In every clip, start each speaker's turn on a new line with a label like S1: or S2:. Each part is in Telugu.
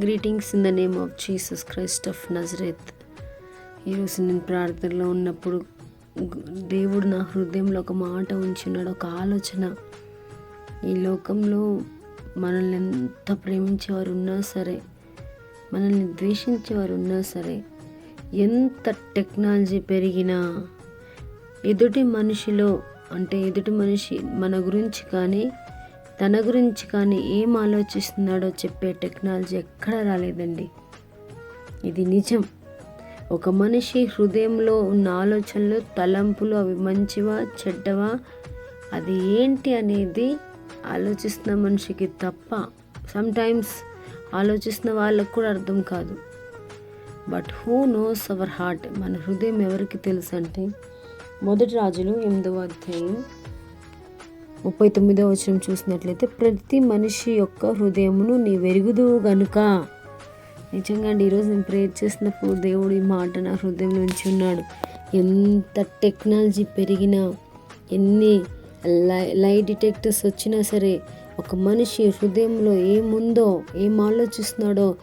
S1: Greetings in the name of Jesus Christ of Nazareth ఈరోజు నేను ప్రార్థనలో ఉన్నప్పుడు దేవుడు నా హృదయంలో ఒక మాట ఉంచున్నాడు ఒక ఆలోచన. ఈ లోకంలో మనల్ని ఎంత ప్రేమించేవారు ఉన్నా సరే మనల్ని ద్వేషించేవారు ఉన్నా సరే ఎంత టెక్నాలజీ పెరిగినా ఎదుటి మనిషిలో అంటే ఎదుటి మనిషి మన గురించి కానీ తన గురించి కానీ ఏం ఆలోచిస్తున్నాడో చెప్పే టెక్నాలజీ ఎక్కడా రాలేదండి. ఇది నిజం. ఒక మనిషి హృదయంలో ఉన్న ఆలోచనలు తలంపులు అవి మంచివా చెడ్డవా? అది ఏంటి అనేది ఆలోచిస్తున్న మనిషికి తప్ప సమ్టైమ్స్ ఆలోచిస్తున్న వాళ్ళకు కూడా అర్థం కాదు. But who knows our heart మన హృదయం ఎవరికి తెలుసు అంటే మొదటి రాజులు ఎనిమిదవ అధ్యాయం ముప్పై తొమ్మిదవ వచనం చూసినట్లయితే ప్రతి మనిషి యొక్క హృదయమును నీ వెరుగుదు గనుక. నిజంగా అండి ఈరోజు నేను ప్రేయర్ చేసినప్పుడు దేవుడు ఈ మాట నా హృదయం నుంచి ఉన్నాడు. ఎంత టెక్నాలజీ పెరిగినా ఎన్ని లై లై డిటెక్టర్స్ వచ్చినా సరే ఒక మనిషి హృదయంలో ఏముందో ఏం ఆలోచిస్తున్నాడో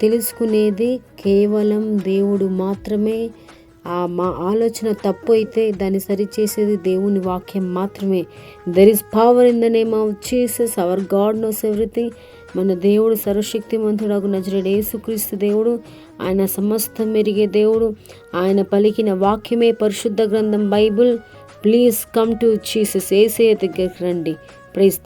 S1: తెలుసుకునేది కేవలం దేవుడు మాత్రమే. మా ఆలోచన తప్పు అయితే దాన్ని సరిచేసేది దేవుని వాక్యం మాత్రమే. There is power in the name of Jesus our God knows everything మన దేవుడు సర్వశక్తిమంతుడకు నజరేడు యేసుక్రీస్తు దేవుడు. ఆయన సమస్తం మెరిగే దేవుడు. ఆయన పలికిన వాక్యమే పరిశుద్ధ గ్రంథం Bible. Please come to Jesus ఏసే దగ్గరికి రండి. ప్రైజ్